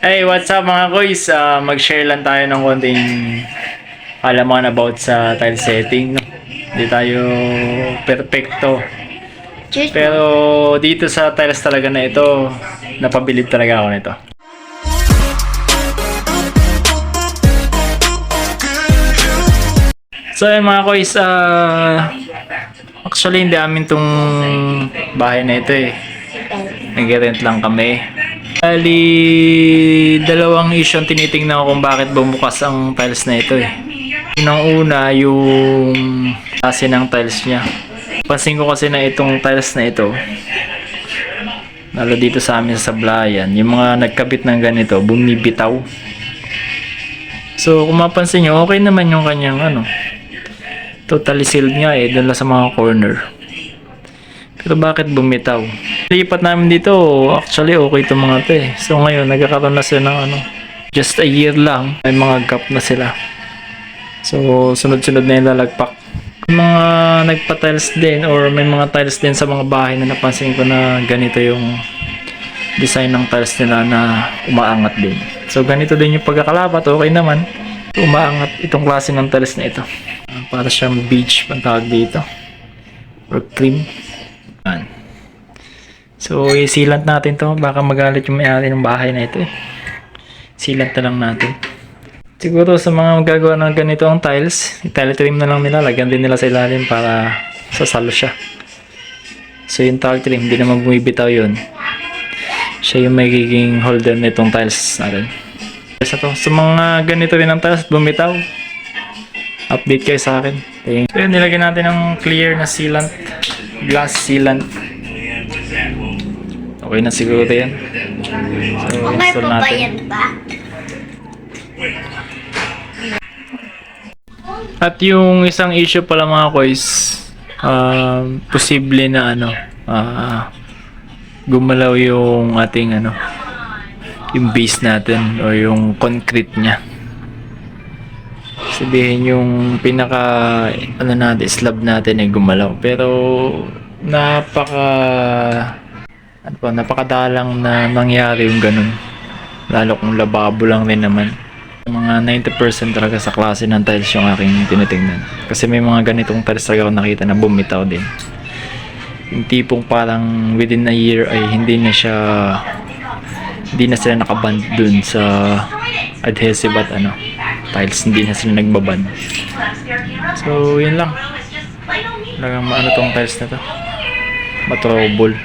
Hey, what's up mga koys? Ah, mag-share lang tayo ng konting alaman about sa tile setting. No? Hindi tayo perfecto. Pero dito sa tiles talaga na ito, napabilib talaga ako nito. So yun mga koys, ah, actually hindi amin tong bahay na ito eh. Nag-rent lang kami. Bali, dalawang issue ang tinitingnan ko kung bakit bumukas ang tiles na ito eh. Unang una, yung klase ng tiles niya. Pansin ko kasi na itong tiles na ito, lalo dito sa amin sa Sablayan, yung mga nagkabit ng ganito, bumibitaw. So, kung mapansin nyo, okay naman yung kanyang ano, totally sealed nga eh, dala sa mga corner. Pero bakit bumitaw? Lipat namin dito, actually okay itong mga to eh. So ngayon, nagkakaroon na sila ng ano, just a year lang, may mga gap na sila. So, sunod-sunod na yung lalagpak. Mga nagpa-tiles din or may mga tiles din sa mga bahay na napansin ko na ganito yung design ng tiles nila na umaangat din. So, ganito din yung pagkakalapat, okay naman. Umaangat itong klase ng tiles na ito. Ah, Para siyang beach, pang tawag dito. Or cream. Yan. So, isilant natin to. Baka magalit yung may-ari ng bahay na ito eh. Silant na lang natin. Siguro sa mga magagawa ng ganito ang tiles, tile trim na lang nila. Lagyan din nila sa ilalim para sasalo siya. So, yung tile trim, hindi naman bumibitaw yun. Siya yung magiging holder nitong tiles natin. Sa to, sa mga ganito rin ang tiles, bumitaw. Update kayo sa akin. Thank So, yun, nilagyan natin ng clear na sealant. Glass sealant. Okay na siguro yan. So, Okay install natin. ba? At yung isang issue pala mga kois, um, posible na ano, ah, gumalaw yung ating ano, yung base natin or yung concrete niya. Sabihin yung pinaka ano natin, slab natin ay gumalaw. Pero napaka ano pa, napakadalang na nangyari yung ganun. Lalo kung lababo lang din naman mga 90% talaga sa klase ng tiles yung aking tinitingnan. Kasi may mga ganitong tiles talaga ako nakita na bumitaw din. Yung tipong parang within a year ay hindi na siya hindi na sila nakaband dun sa adhesive at ano tiles hindi na sila nagbaband so yun lang talagang maano tong tiles na to matrouble